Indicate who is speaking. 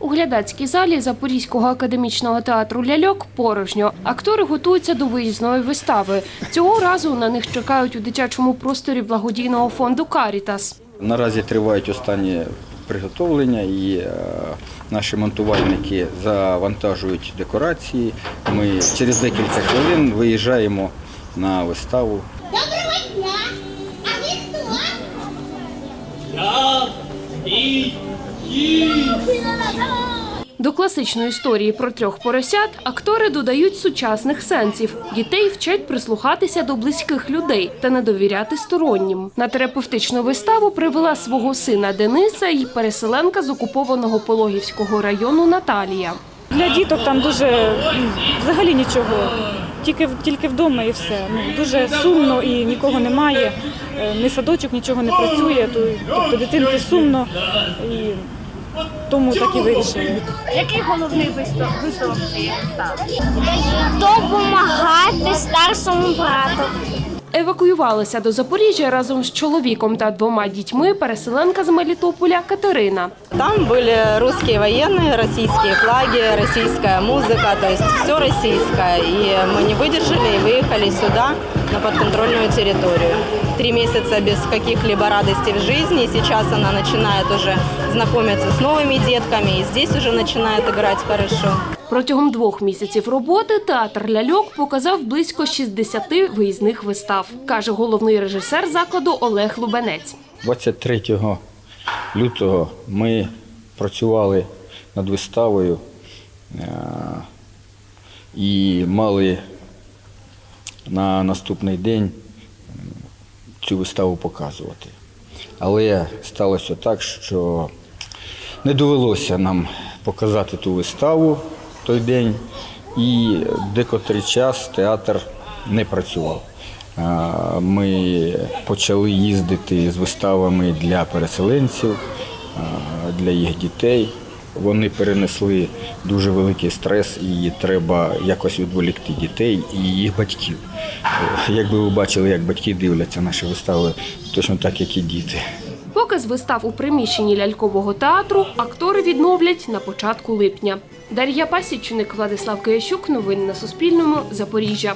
Speaker 1: У глядацькій залі Запорізького академічного театру Ляльок порожньо. Актори готуються до виїзної вистави. Цього разу на них чекають у дитячому просторі благодійного фонду Карітас.
Speaker 2: Наразі тривають останні приготовлення і е, наші монтувальники завантажують декорації. Ми через декілька хвилин виїжджаємо на виставу.
Speaker 1: До класичної історії про трьох поросят актори додають сучасних сенсів. Дітей вчать прислухатися до близьких людей та не довіряти стороннім. На терапевтичну виставу привела свого сина Дениса і переселенка з окупованого Пологівського району Наталія.
Speaker 3: Для діток там дуже взагалі нічого. Тільки, тільки вдома і все. Ну, дуже сумно і нікого немає. Е, Ні садочок, нічого не працює, тобто дитинки сумно. І тому так і вирішили.
Speaker 4: Який головний висновок висновок цієї вистави?
Speaker 5: Допомагати старшому брату.
Speaker 1: Евакуювалася до Запоріжжя разом з чоловіком та двома дітьми переселенка з Мелітополя Катерина.
Speaker 6: Там были русские военные, российские флаги, российская музыка, то есть все российское. И мы не выдержали и выехали сюда, на подконтрольную территорию. Три месяца без каких-либо радостей в жизни. И сейчас она начинает уже знакомиться с новыми детками. И здесь уже начинает играть хорошо.
Speaker 1: Протягом двох місяців роботи театр ляльок показав близько 60 виїзних вистав, каже головний режисер закладу Олег Лубенець.
Speaker 2: 23 лютого ми працювали над виставою е, і мали на наступний день цю виставу показувати. Але сталося так, що не довелося нам показати ту виставу той день, і декотрий час театр не працював. Ми почали їздити з виставами для переселенців, для їх дітей. Вони перенесли дуже великий стрес, і треба якось відволікти дітей і їх батьків. Е, Якби ви бачили, як батьки дивляться наші вистави, точно так, як і діти.
Speaker 1: Показ вистав у приміщенні лялькового театру актори відновлять на початку липня. Дар'я Пасічник, Владислав Киящук. Новини на Суспільному. Запоріжжя.